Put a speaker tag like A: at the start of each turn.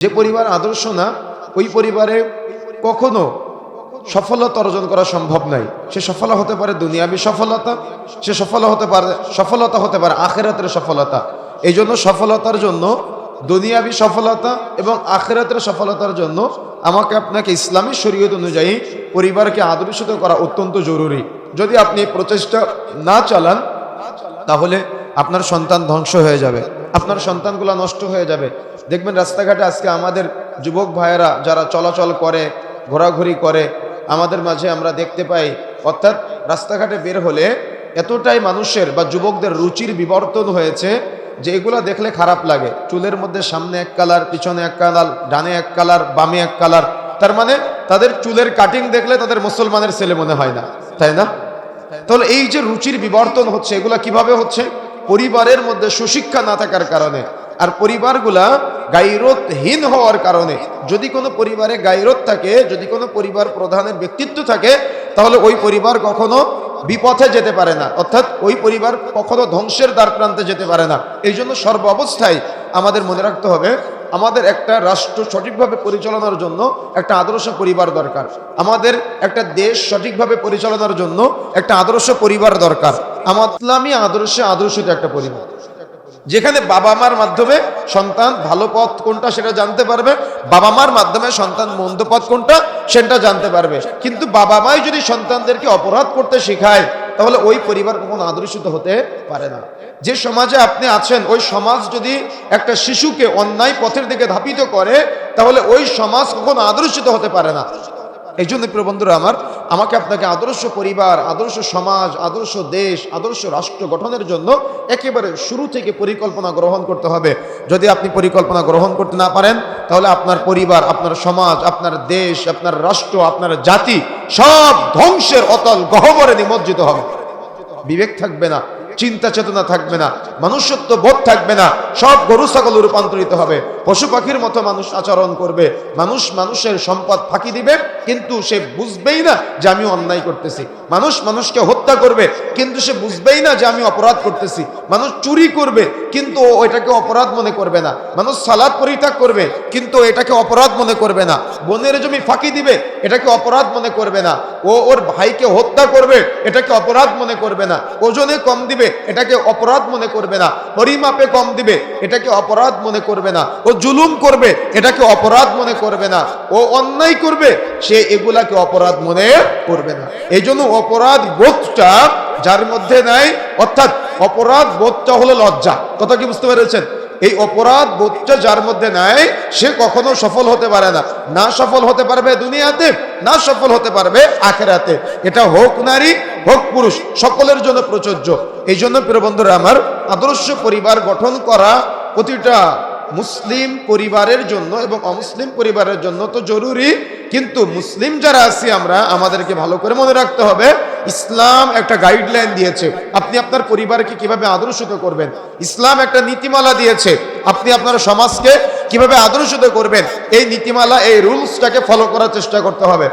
A: যে পরিবার আদর্শ না, ওই পরিবারে কখনো সফলতা অর্জন করা সম্ভব নাই। সে সফল হতে পারে দুনিয়াবি সফলতা, সে সফল হতে পারে সফলতা হতে পারে আখেরাতের সফলতা। এই জন্য সফলতার জন্য দুনিয়াবি সফলতা এবং আখেরাতের সফলতার জন্য আমাকে আপনাকে ইসলামী শরীয়ত অনুযায়ী পরিবারকে আদর্শিত করা অত্যন্ত জরুরি। যদি আপনি প্রচেষ্টা না চালান, তাহলে আপনার সন্তান ধ্বংস হয়ে যাবে। আপনার সন্তানগুলো নষ্ট হয়ে যাবে। দেখবেন রাস্তাঘাটে আজকে আমাদের যুবক ভাইয়েরা যারা চলাচল করে, ঘোরাঘুরি করে, আমাদের মাঝে আমরা দেখতে পাই, অর্থাৎ রাস্তাঘাটে বের হলে এতটাই মানুষের বা যুবকদের রুচির বিবর্তন হয়েছে যে এগুলো দেখলে খারাপ লাগে। চুলের মধ্যে সামনে এক কালার, পিছনে এক কালার, ডানে এক কালার, বামে এক কালার। তার মানে তাদের চুলের কাটিং দেখলে তাদের মুসলমানের ছেলে মনে হয় না। তাই না? তাহলে এই যে রুচির বিবর্তন হচ্ছে, এগুলা কীভাবে হচ্ছে? পরিবারের মধ্যে সুশিক্ষা না থাকার কারণে। আর পরিবারগুলা গাইরতহীন হওয়ার কারণে। যদি কোনো পরিবারে গাইরত থাকে, যদি কোনো পরিবার প্রধানের ব্যক্তিত্ব থাকে, তাহলে ওই পরিবার কখনো বিপথে যেতে পারে না। অর্থাৎ ওই পরিবার কখনো ধ্বংসের দ্বার প্রান্তে যেতে পারে না। এই জন্য সর্ব অবস্থায় আমাদের মনে রাখতে হবে, আমাদের একটা রাষ্ট্র সঠিকভাবে পরিচালনার জন্য একটা আদর্শ পরিবার দরকার। আমাদের একটা দেশ সঠিকভাবে পরিচালনার জন্য একটা আদর্শ পরিবার দরকার। আমার ইসলামী আদর্শে আদর্শিত একটা পরিবার। যেখানে বাবা মার মাধ্যমে সন্তান ভালো পথ কোনটা সেটা জানতে পারবে, বাবা মার মাধ্যমে সন্তান মন্দ পথ কোনটা সেটা জানতে পারবে। কিন্তু বাবা মাই যদি সন্তানদেরকে অপরাধ করতে শেখায়, তাহলে ওই পরিবার কখনো আদর্শিত হতে পারে না। যে সমাজে আপনি আছেন, ওই সমাজ যদি একটা শিশুকে অন্যায় পথের দিকে ধাপিত করে, তাহলে ওই সমাজ কখনো আদর্শিত হতে পারে না। এই জন্য প্রিয় বন্ধুরা আমার, আমাকে আপনাকে আদর্শ পরিবার, আদর্শ সমাজ, আদর্শ দেশ, আদর্শ রাষ্ট্র গঠনের জন্য একেবারে শুরু থেকে পরিকল্পনা গ্রহণ করতে হবে। যদি আপনি পরিকল্পনা গ্রহণ করতে না পারেন, তাহলে আপনার পরিবার, আপনার সমাজ, আপনার দেশ, আপনার রাষ্ট্র, আপনার জাতি সব ধ্বংসের অতল গহবরে নিমজ্জিত হবে। বিবেক থাকবে না। চিন্তা চেতনা থাকবে না, মনুষ্যত্ব বোধ থাকবে না, সব গরু ছাগল রূপান্তরিত হবে। পশু পাখির মতো মানুষ আচরণ করবে। মানুষ মানুষের সম্পদ ফাঁকি দিবে, কিন্তু সে বুঝবেই না যে আমি অন্যায় করতেছি। মানুষ মানুষকে হত্যা করবে, কিন্তু সে বুঝবেই না যে আমি অপরাধ করতেছি। মানুষ চুরি করবে, কিন্তু এটাকে অপরাধ মনে করবে না। মানুষ সালাদ পরিত্যাগ করবে, কিন্তু এটাকে অপরাধ মনে করবে না। বনের জমি ফাঁকি দিবে, এটাকে অপরাধ মনে করবে না। ও ওর ভাইকে হত্যা করবে, এটাকে অপরাধ মনে করবে না। ওজনে কম দিবে, এটাকে অপরাধ মনে করবে না। পরিমাপে কম দিবে, এটাকে অপরাধ মনে করবে না। ও জুলুম করবে, এটাকে অপরাধ মনে করবে না। ও অন্যায় করবে, সে এগুলাকে অপরাধ মনে করবে না। এই জন্য অপরাধ বোধটা যার মধ্যে নাই, অর্থাৎ অপরাধ বোধটা হলো লজ্জা। কথা কি বুঝতে পেরেছেন? এই অপরাধ বোধটা যার মধ্যে নাই, সে কখনো সফল হতে পারে না। না সফল হতে পারবে দুনিয়াতে, না সফল হতে পারবে আখেরাতে। এটা হোক নারী, হোক পুরুষ, সকলের জন্য প্রযোজ্য। এই জন্য প্রিয় বন্ধুরা, আমার আদর্শ পরিবার গঠন করা প্রতিটা মুসলিম পরিবারের জন্য এবং অমুসলিম পরিবারের জন্য তো জরুরি। কিন্তু মুসলিম যারা আছি আমরা, আমাদেরকে ভালো করে মনে রাখতে হবে ইসলাম একটা গাইডলাইন দিয়েছে। আপনি আপনার পরিবারকে কীভাবে আদর্শিত করবেন? ইসলাম একটা নীতিমালা দিয়েছে। আপনি আপনার সমাজকে কীভাবে আদর্শিত করবেন? এই নীতিমালা, এই রুলসটাকে ফলো করার চেষ্টা করতে হবে।